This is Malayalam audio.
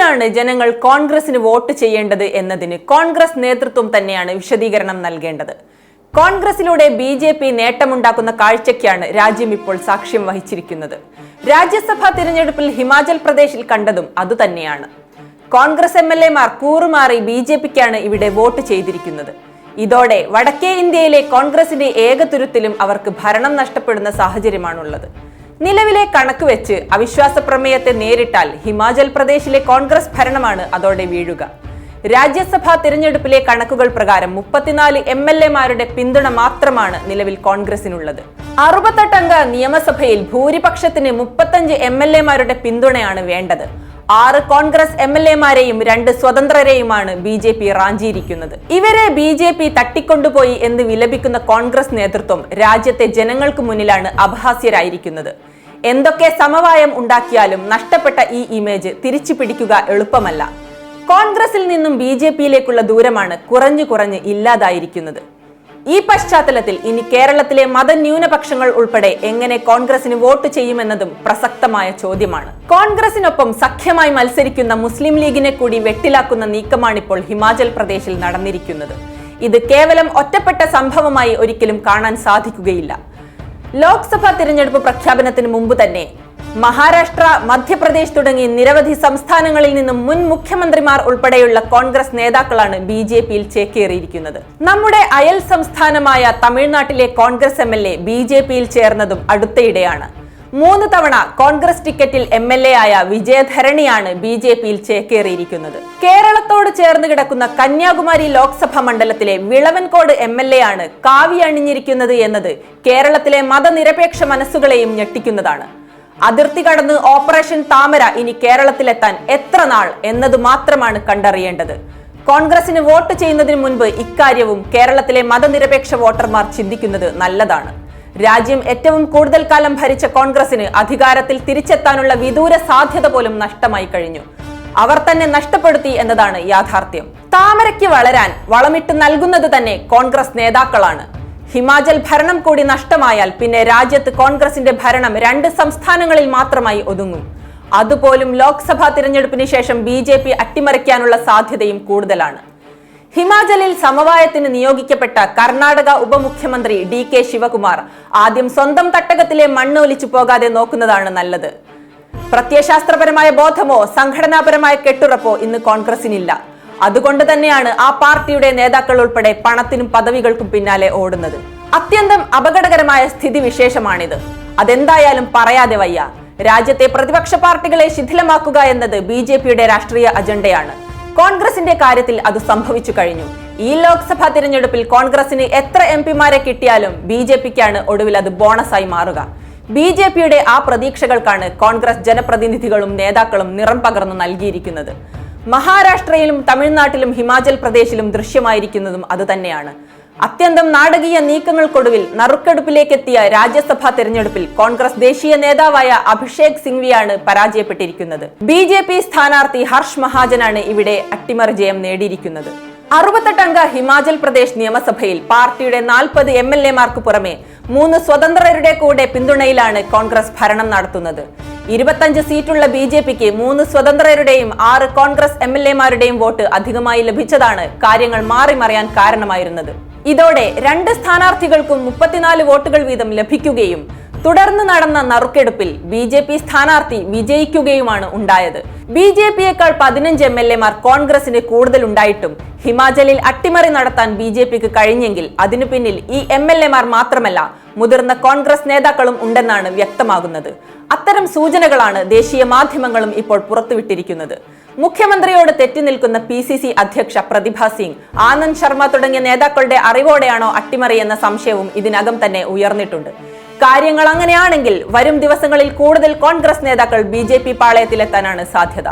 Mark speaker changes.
Speaker 1: എന്തിനാണ് ജനങ്ങൾ കോൺഗ്രസിന് വോട്ട് ചെയ്യേണ്ടത് എന്നതിന് കോൺഗ്രസ് നേതൃത്വം തന്നെയാണ് വിശദീകരണം നൽകേണ്ടത്. കോൺഗ്രസിലൂടെ ബി ജെ പി നേട്ടമുണ്ടാക്കുന്ന കാഴ്ചയ്ക്കാണ് രാജ്യം ഇപ്പോൾ സാക്ഷ്യം വഹിച്ചിരിക്കുന്നത്. രാജ്യസഭാ തിരഞ്ഞെടുപ്പിൽ ഹിമാചൽ പ്രദേശിൽ കണ്ടതും അതുതന്നെയാണ്. കോൺഗ്രസ് എം എൽ എമാർ കൂറുമാറി ബി ജെ പിക്കാണ് ഇവിടെ വോട്ട് ചെയ്തിരിക്കുന്നത്. ഇതോടെ വടക്കേ ഇന്ത്യയിലെ കോൺഗ്രസിന്റെ ഏകതുരുത്തിലും അവർക്ക് ഭരണം നഷ്ടപ്പെടുന്ന സാഹചര്യമാണുള്ളത്. നിലവിലെ കണക്ക് വെച്ച് അവിശ്വാസ പ്രമേയത്തെ നേരിട്ടാൽ ഹിമാചൽ പ്രദേശിലെ കോൺഗ്രസ് ഭരണമാണ് അതോടെ വീഴുക. രാജ്യസഭാ തിരഞ്ഞെടുപ്പിലെ കണക്കുകൾ പ്രകാരം മുപ്പത്തിനാല് എം എൽ എമാരുടെ പിന്തുണ മാത്രമാണ് നിലവിൽ കോൺഗ്രസിനുള്ളത്. അറുപത്തെട്ടംഗ നിയമസഭയിൽ ഭൂരിപക്ഷത്തിന് മുപ്പത്തഞ്ച് എം എൽ എമാരുടെ പിന്തുണയാണ് വേണ്ടത്. ആറ് കോൺഗ്രസ് എം എൽ എമാരെയും രണ്ട് സ്വതന്ത്രരെയുമാണ് ബി ജെ പി റാഞ്ചിയിരിക്കുന്നത്. ഇവരെ ബി ജെ പി തട്ടിക്കൊണ്ടുപോയി എന്ന് വിലപിക്കുന്ന കോൺഗ്രസ് നേതൃത്വം രാജ്യത്തെ ജനങ്ങൾക്ക് മുന്നിലാണ് അപഹാസ്യരായിരിക്കുന്നത്. എന്തൊക്കെ സമവായം ഉണ്ടാക്കിയാലും നഷ്ടപ്പെട്ട ഈ ഇമേജ് തിരിച്ചു പിടിക്കുക എളുപ്പമല്ല. കോൺഗ്രസിൽ നിന്നും ബി ജെ പിയിലേക്കുള്ള ദൂരമാണ് കുറഞ്ഞു കുറഞ്ഞ് ഇല്ലാതായിരിക്കുന്നത്. ഈ പശ്ചാത്തലത്തിൽ ഇനി കേരളത്തിലെ മതന്യൂനപക്ഷങ്ങൾ ഉൾപ്പെടെ എങ്ങനെ കോൺഗ്രസിന് വോട്ട് ചെയ്യുമെന്നതും പ്രസക്തമായ ചോദ്യമാണ്. കോൺഗ്രസിനൊപ്പം സഖ്യമായി മത്സരിക്കുന്ന മുസ്ലിം ലീഗിനെ കൂടി വെട്ടിലാക്കുന്ന നീക്കമാണിപ്പോൾ ഹിമാചൽ പ്രദേശിൽ നടന്നിരിക്കുന്നത്. ഇത് കേവലം ഒറ്റപ്പെട്ട സംഭവമായി ഒരിക്കലും കാണാൻ സാധിക്കുകയില്ല. ലോക്സഭാ തിരഞ്ഞെടുപ്പ് പ്രഖ്യാപനത്തിന് മുമ്പ് തന്നെ മഹാരാഷ്ട്ര മധ്യപ്രദേശ് തുടങ്ങി നിരവധി സംസ്ഥാനങ്ങളിൽ നിന്നും മുൻ മുഖ്യമന്ത്രിമാർ ഉൾപ്പെടെയുള്ള കോൺഗ്രസ് നേതാക്കളാണ് ബി ജെ പിയിൽ ചേക്കേറിയിരിക്കുന്നത്. നമ്മുടെ അയൽ സംസ്ഥാനമായ തമിഴ്നാട്ടിലെ Congress M L A B J പിയിൽ ചേർന്നതും അടുത്തയിടെയാണ് മൂന്ന് തവണ കോൺഗ്രസ് ടിക്കറ്റിൽ എം എൽ എ ആയ വിജയധരണിയാണ് ബി ജെ പിയിൽ ചേക്കേറിയിരിക്കുന്നത്. കേരളത്തോട് ചേർന്ന് കിടക്കുന്ന കന്യാകുമാരി ലോക്സഭാ മണ്ഡലത്തിലെ വിളവൻകോട് എം എൽ എ ആണ് കാവി അണിഞ്ഞിരിക്കുന്നത് എന്നത് കേരളത്തിലെ മതനിരപേക്ഷ മനസ്സുകളെയും ഞെട്ടിക്കുന്നതാണ്. അതിർത്തി കടന്ന് ഓപ്പറേഷൻ താമര ഇനി കേരളത്തിലെത്താൻ എത്ര നാൾ എന്നത് മാത്രമാണ് കണ്ടറിയേണ്ടത്. കോൺഗ്രസിന് വോട്ട് ചെയ്യുന്നതിന് മുൻപ് ഇക്കാര്യവും കേരളത്തിലെ മതനിരപേക്ഷ വോട്ടർമാർ ചിന്തിക്കുന്നത് നല്ലതാണ്. രാജ്യം ഏറ്റവും കൂടുതൽ കാലം ഭരിച്ച കോൺഗ്രസിന് അധികാരത്തിൽ തിരിച്ചെത്താനുള്ള വിദൂര സാധ്യത പോലും നഷ്ടമായി കഴിഞ്ഞു. അവർ തന്നെ നഷ്ടപ്പെടുത്തി എന്നതാണ് യാഥാർത്ഥ്യം. താമരയ്ക്ക് വളരാൻ വളമിട്ട് നൽകുന്നത് തന്നെ കോൺഗ്രസ് നേതാക്കളാണ്. ഹിമാചൽ ഭരണം കൂടി നഷ്ടമായാൽ പിന്നെ രാജ്യത്ത് കോൺഗ്രസിന്റെ ഭരണം രണ്ട് സംസ്ഥാനങ്ങളിൽ മാത്രമായി ഒതുങ്ങും. അതുപോലും ലോക്സഭാ തിരഞ്ഞെടുപ്പിന് ശേഷം ബി ജെ പി അട്ടിമറിക്കാനുള്ള സാധ്യതയും കൂടുതലാണ്. ഹിമാചലിൽ സമവായത്തിന് നിയോഗിക്കപ്പെട്ട കർണാടക ഉപമുഖ്യമന്ത്രി ഡി കെ ശിവകുമാർ ആദ്യം സ്വന്തം തട്ടകത്തിലെ മണ്ണ് ഒലിച്ചു പോകാതെ നോക്കുന്നതാണ് നല്ലത്. പ്രത്യയശാസ്ത്രപരമായ ബോധമോ സംഘടനാപരമായ കെട്ടുറപ്പോ ഇന്ന് കോൺഗ്രസിനില്ല. അതുകൊണ്ട് തന്നെയാണ് ആ പാർട്ടിയുടെ നേതാക്കൾ ഉൾപ്പെടെ പണത്തിനും പദവികൾക്കും പിന്നാലെ ഓടുന്നത്. അത്യന്തം അപകടകരമായ സ്ഥിതി വിശേഷമാണിത് അതെന്തായാലും പറയാതെ വയ്യ. രാജ്യത്തെ പ്രതിപക്ഷ പാർട്ടികളെ ശിഥിലമാക്കുക എന്നത് ബി ജെ പിയുടെ രാഷ്ട്രീയ അജണ്ടയാണ്. കോൺഗ്രസിന്റെ കാര്യത്തിൽ അത് സംഭവിച്ചു കഴിഞ്ഞു. ഈ ലോക്സഭാ തിരഞ്ഞെടുപ്പിൽ കോൺഗ്രസിന് എത്ര എം പിമാരെ കിട്ടിയാലും ബി ജെ പിക്കാണ് ഒടുവിൽ അത് ബോണസായി മാറുക. ബി ജെ പിയുടെ ആ പ്രതീക്ഷകൾക്കാണ് കോൺഗ്രസ് ജനപ്രതിനിധികളും നേതാക്കളും നിറം പകർന്നു നൽകിയിരിക്കുന്നത്. മഹാരാഷ്ട്രയിലും തമിഴ്നാട്ടിലും ഹിമാചൽ പ്രദേശിലും ദൃശ്യമായിരിക്കുന്നതും അതുതന്നെയാണ്. അത്യന്തം നാടകീയ നീക്കങ്ങൾക്കൊടുവിൽ നറുക്കെടുപ്പിലേക്കെത്തിയ രാജ്യസഭാ തെരഞ്ഞെടുപ്പിൽ കോൺഗ്രസ് ദേശീയ നേതാവായ അഭിഷേക് സിംഗ്വിയാണ് പരാജയപ്പെട്ടിരിക്കുന്നത്. ബി ജെ പി സ്ഥാനാർത്ഥി ഹർഷ് മഹാജനാണ് ഇവിടെ അട്ടിമറി ജയം നേടിയിരിക്കുന്നത്. അറുപത്തെട്ടംഗ ഹിമാചൽ പ്രദേശ് നിയമസഭയിൽ പാർട്ടിയുടെ നാൽപ്പത് എം എൽ എമാർക്ക് പുറമെ മൂന്ന് സ്വതന്ത്രരുടെ കൂടെ പിന്തുണയിലാണ് കോൺഗ്രസ് ഭരണം നടത്തുന്നത്. ഇരുപത്തഞ്ച് സീറ്റുള്ള ബി ജെ പിക്ക് മൂന്ന് സ്വതന്ത്രരുടെയും ആറ് കോൺഗ്രസ് എം എൽ എമാരുടെയും വോട്ട് അധികമായി ലഭിച്ചതാണ് കാര്യങ്ങൾ മാറി മറിയാൻ കാരണമായിരുന്നത്. ഇതോടെ രണ്ട് സ്ഥാനാർത്ഥികൾക്കും മുപ്പത്തിനാല് വോട്ടുകൾ വീതം ലഭിക്കുകയും തുടർന്ന് നടന്ന നറുക്കെടുപ്പിൽ ബി ജെ പി സ്ഥാനാർത്ഥി വിജയിക്കുകയുമാണ് ഉണ്ടായത്. ബി ജെ പിയേക്കാൾ പതിനഞ്ച് എം എൽ എമാർ കോൺഗ്രസിന് കൂടുതൽ ഉണ്ടായിട്ടും ഹിമാചലിൽ അട്ടിമറി നടത്താൻ ബി ജെ പിക്ക് കഴിഞ്ഞെങ്കിൽ അതിനു പിന്നിൽ ഈ എം എൽ എമാർ മാത്രമല്ല മുതിർന്ന കോൺഗ്രസ് നേതാക്കളും ഉണ്ടെന്നാണ് വ്യക്തമാകുന്നത്. അത്തരം സൂചനകളാണ് ദേശീയ മാധ്യമങ്ങളും ഇപ്പോൾ പുറത്തുവിട്ടിരിക്കുന്നത്. മുഖ്യമന്ത്രിയോട് തെറ്റി നിൽക്കുന്ന പി സി സി അധ്യക്ഷ പ്രതിഭ സിംഗ് ആനന്ദ് ശർമ്മ തുടങ്ങിയ നേതാക്കളുടെ അറിവോടെയാണോ അട്ടിമറി എന്ന സംശയവും ഇതിനകം തന്നെ ഉയർന്നിട്ടുണ്ട്. കാര്യങ്ങൾ അങ്ങനെയാണെങ്കിൽ വരും ദിവസങ്ങളിൽ കൂടുതൽ കോൺഗ്രസ് നേതാക്കൾ ബി ജെ പി പാളയത്തിലെത്താനാണ് സാധ്യത.